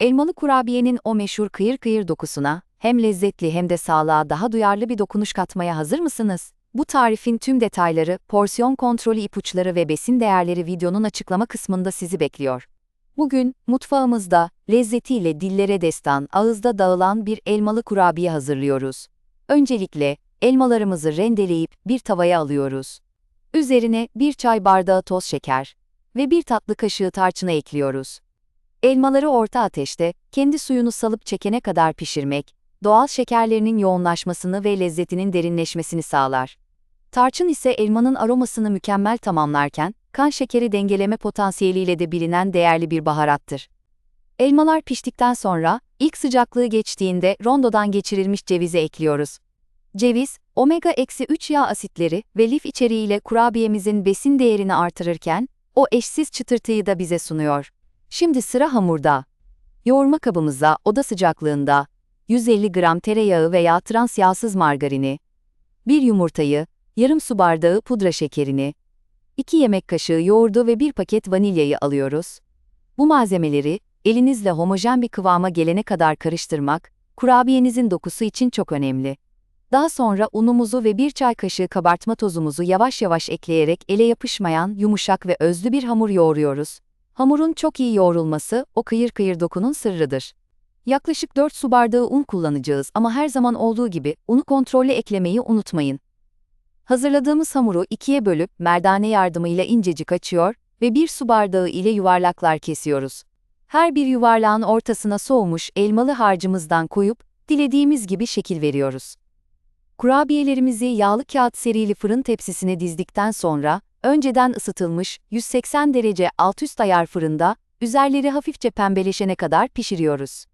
Elmalı kurabiyenin o meşhur kıyır kıyır dokusuna, hem lezzetli hem de sağlığa daha duyarlı bir dokunuş katmaya hazır mısınız? Bu tarifin tüm detayları, porsiyon kontrolü ipuçları ve besin değerleri videonun açıklama kısmında sizi bekliyor. Bugün, mutfağımızda, lezzetiyle dillere destan, ağızda dağılan bir elmalı kurabiye hazırlıyoruz. Öncelikle, elmalarımızı rendeleyip bir tavaya alıyoruz. Üzerine bir çay bardağı toz şeker ve bir tatlı kaşığı tarçına ekliyoruz. Elmaları orta ateşte, kendi suyunu salıp çekene kadar pişirmek, doğal şekerlerinin yoğunlaşmasını ve lezzetinin derinleşmesini sağlar. Tarçın ise elmanın aromasını mükemmel tamamlarken, kan şekeri dengeleme potansiyeliyle de bilinen değerli bir baharattır. Elmalar piştikten sonra, ilk sıcaklığı geçtiğinde rondodan geçirilmiş cevizi ekliyoruz. Ceviz, omega-3 yağ asitleri ve lif içeriğiyle kurabiyemizin besin değerini artırırken, o eşsiz çıtırtıyı da bize sunuyor. Şimdi sıra hamurda. Yoğurma kabımıza oda sıcaklığında 150 gram tereyağı veya trans yağsız margarini, bir yumurtayı, yarım su bardağı pudra şekerini, 2 yemek kaşığı yoğurdu ve bir paket vanilyayı alıyoruz. Bu malzemeleri elinizle homojen bir kıvama gelene kadar karıştırmak, kurabiyenizin dokusu için çok önemli. Daha sonra unumuzu ve bir çay kaşığı kabartma tozumuzu yavaş yavaş ekleyerek ele yapışmayan, yumuşak ve özlü bir hamur yoğuruyoruz. Hamurun çok iyi yoğrulması, o kıyır kıyır dokunun sırrıdır. Yaklaşık 4 su bardağı un kullanacağız ama her zaman olduğu gibi unu kontrollü eklemeyi unutmayın. Hazırladığımız hamuru ikiye bölüp merdane yardımıyla incecik açıyor ve bir su bardağı ile yuvarlaklar kesiyoruz. Her bir yuvarlağın ortasına soğumuş elmalı harcımızdan koyup dilediğimiz gibi şekil veriyoruz. Kurabiyelerimizi yağlı kağıt serili fırın tepsisine dizdikten sonra, önceden ısıtılmış 180 derece alt üst ayar fırında, üzerleri hafifçe pembeleşene kadar pişiriyoruz.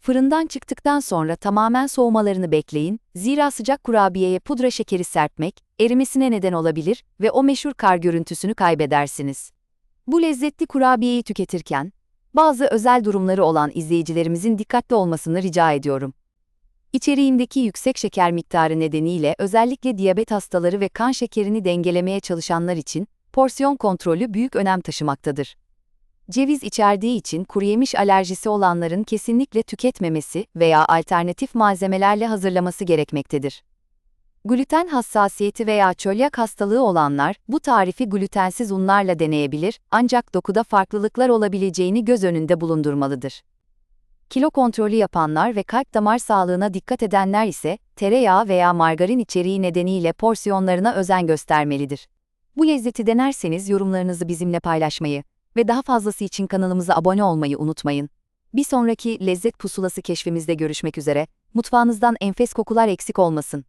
Fırından çıktıktan sonra tamamen soğumalarını bekleyin, zira sıcak kurabiyeye pudra şekeri serpmek, erimesine neden olabilir ve o meşhur kar görüntüsünü kaybedersiniz. Bu lezzetli kurabiyeyi tüketirken, bazı özel durumları olan izleyicilerimizin dikkatli olmasını rica ediyorum. İçeriğindeki yüksek şeker miktarı nedeniyle özellikle diyabet hastaları ve kan şekerini dengelemeye çalışanlar için porsiyon kontrolü büyük önem taşımaktadır. Ceviz içerdiği için kuruyemiş alerjisi olanların kesinlikle tüketmemesi veya alternatif malzemelerle hazırlaması gerekmektedir. Gluten hassasiyeti veya çölyak hastalığı olanlar bu tarifi glutensiz unlarla deneyebilir ancak dokuda farklılıklar olabileceğini göz önünde bulundurmalıdır. Kilo kontrolü yapanlar ve kalp damar sağlığına dikkat edenler ise tereyağı veya margarin içeriği nedeniyle porsiyonlarına özen göstermelidir. Bu lezzeti denerseniz yorumlarınızı bizimle paylaşmayı ve daha fazlası için kanalımıza abone olmayı unutmayın. Bir sonraki lezzet pusulası keşfimizde görüşmek üzere, mutfağınızdan enfes kokular eksik olmasın.